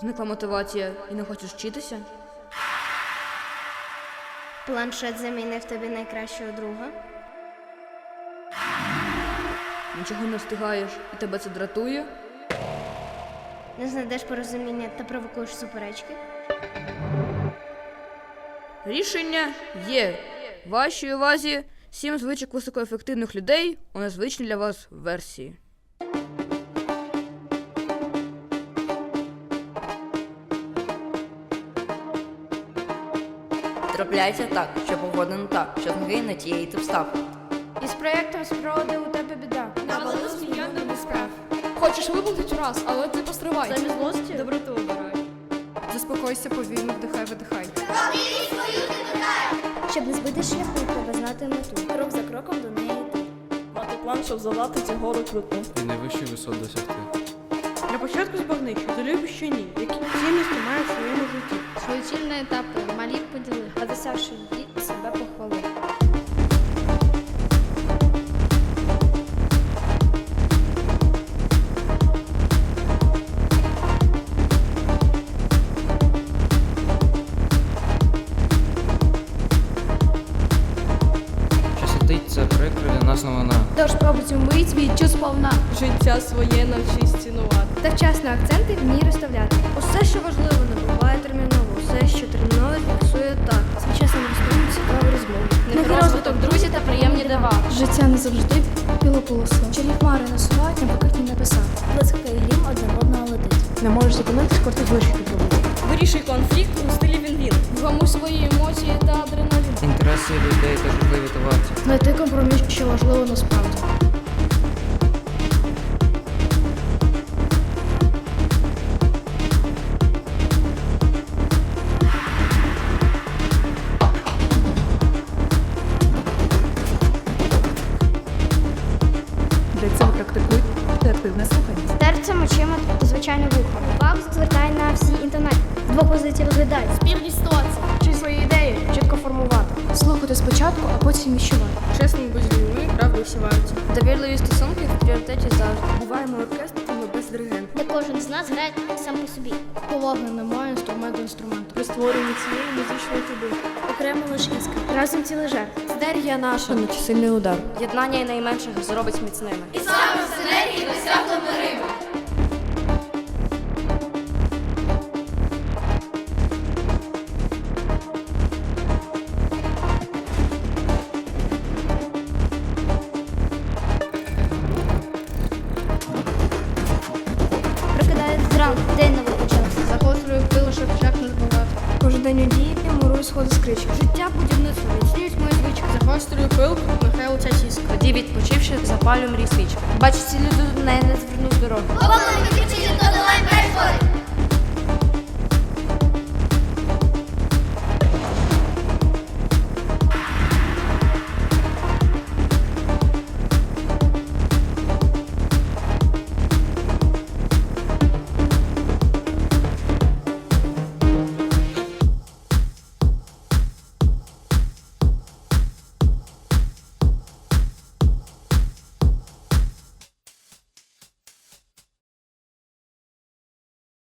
Зникла мотивація і не хочеш вчитися? Планшет замінив тобі найкращого друга. Нічого не встигаєш і тебе це дратує? Не знайдеш порозуміння та провокуєш суперечки. Рішення є. Вашій увазі сім звичок високоефективних людей у незвичній для вас версії. Трапляється так, що погода не так, що з ноги на тієї ти встав. Із проєктом спроди у тебе біда. Навали зміяти не справ. Хочеш виплатити раз, але ти постривай. Замість злості доброту обирай. Заспокойся повільно, вдихай, видихай. Щоб не збити шляху, треба знати мету. Крок за кроком до неї йти. Мати план, щоб залати цю гору круту. і найвищих висот досягти. Для початку збагни, що ти любиш що ні, які цінності маєш в своєму житті. Свої цільні етапи малі поділи. А себе похвали. Що сидить, це прикро для нас новина. Тож спробуй цю мить відчу сповна. Життя своє навчись цінувати. Та вчасно акценти вмій розставляти. Усе, що важливо, Життя не завжди білополосо. Чорні хмари насувають на покатні небеса. Блискавка і грім один одного летить. Не можеш зупинити коли ти вишки. Вирішуй конфлікт у стилі він-він. Вгамуй свої емоції та адреналін. Інтереси людей та важливі товарці. Знайти компроміс, що важливо насправді. Слухання. Терцем очима звичайно вухо. Увагу звертай на всі інтонації. З двох позицій розглядай. Спірні ситуації. Чи свої ідеї чітко формувати. Слухати спочатку, а потім відчувати. Чесно будь людьми, правда всіваються. Довірливі стосунки в пріоритеті завжди. Буваємо оркестрами без диригента. Де кожен з нас грає сам по собі. Поваги немає інструменту інструменту. При створенні цієї музичної туди. Окремо. Разом ці жарт. Синергія наша. Сильний удар. Єднання і найменших зробить міцними. Прокидає сходи з кричі. Життя будівництво міцнюють мої звички. Загострюю пил, Михайло летять сіска. Тоді, відпочивши, запалю мрій свічку. Бачиться ці люди до неї не звернув дорогу. Обов'язково відключити, то долай перешкоди.